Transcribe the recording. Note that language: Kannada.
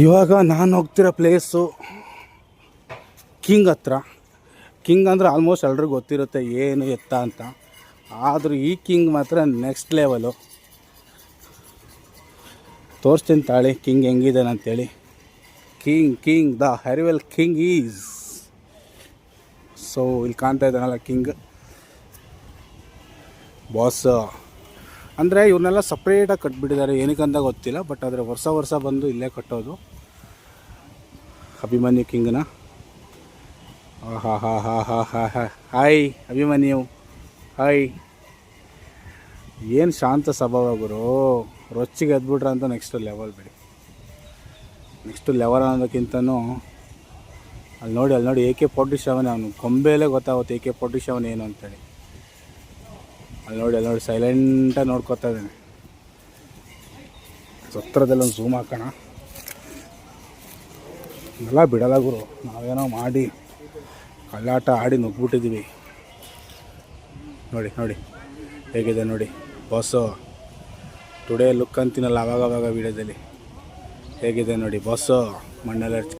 ಇವಾಗ ನಾನು ಹೋಗ್ತಿರೋ ಪ್ಲೇಸು ಕಿಂಗ್ ಹತ್ರ. ಕಿಂಗ್ ಅಂದರೆ ಆಲ್ಮೋಸ್ಟ್ ಎಲ್ರಿಗೂ ಗೊತ್ತಿರುತ್ತೆ ಏನು ಎತ್ತ ಅಂತ. ಆದರೂ ಈ ಕಿಂಗ್ ಮಾತ್ರ ನೆಕ್ಸ್ಟ್ ಲೆವೆಲು ತೋರಿಸ್ತೀನಿ ತಾಳಿ ಕಿಂಗ್ ಹೆಂಗಿದೆ ಅಂತೇಳಿ. ಕಿಂಗ್ ಕಿಂಗ್ ದ ಹರಿವೆಲ್ ಕಿಂಗ್ ಈಸ್ ಸೊ ಇಲ್ಲಿ ಕಾಣ್ತಾ ಇದ್ದಾನಲ್ಲ ಕಿಂಗ್ ಬಾಸ್ ಅಂದರೆ ಇವ್ರನ್ನೆಲ್ಲ ಸಪ್ರೇಟಾಗಿ ಕಟ್ಬಿಟ್ಟಿದ್ದಾರೆ. ಏನಕ್ಕಂತ ಗೊತ್ತಿಲ್ಲ ಬಟ್ ಆದರೆ ವರ್ಷ ವರ್ಷ ಬಂದು ಇಲ್ಲೇ ಕಟ್ಟೋದು. ಅಭಿಮನ್ಯು ಕಿಂಗ್ನ ಹಾಯ್ ಅಭಿಮನ್ಯು. ಹಾಯ್ ಏನು ಶಾಂತ ಸ್ವಭಾವ ಗುರು. ರೊಚ್ಚಿಗೆ ಎದ್ಬಿಟ್ರ ಅಂತ ನೆಕ್ಸ್ಟ್ ಲೆವೆಲ್ ಬಿಡಿ. ನೆಕ್ಸ್ಟ್ ಲೆವೆಲ್ ಅನ್ನೋದಕ್ಕಿಂತನೂ ಅಲ್ಲಿ ನೋಡಿ ಅಲ್ಲಿ ನೋಡಿ ಎ ಕೆ ಫೋರ್ಟಿ ಸೆವೆನ್ ಅವನು. ಕೊಂಬೆಲೇ ಗೊತ್ತಾಗುತ್ತೆ ಎ ಕೆ ಫೋರ್ಟಿ ಸೆವೆನ್ ಏನು ಅಂತೇಳಿ. ಅಲ್ಲಿ ನೋಡಿ ಅಲ್ಲಿ ನೋಡಿ ಸೈಲೆಂಟಾಗಿ ನೋಡ್ಕೊತಾ ಇದ್ದೀನಿ. ಒಂದು ಝೂಮ್ ಹಾಕೋಣ. ಎಲ್ಲ ಬಿಡಲ್ಲ ಗುರು, ನಾವೇನೋ ಮಾಡಿ ಕಳ್ಳಾಟ ಆಡಿ ನುಗ್ಬಿಟ್ಟಿದ್ದೀವಿ ನೋಡಿ ನೋಡಿ, ಹೇಗಿದೆ ನೋಡಿ ಬಾಸು ಟುಡೇ ಲುಕ್ ಅಂತೀನಲ್ಲ ಅವಾಗ ವೀಡಿಯೋದಲ್ಲಿ ಹೇಗಿದೆ ನೋಡಿ ಬಾಸು ಮಣ್ಣೆಲ್ಲ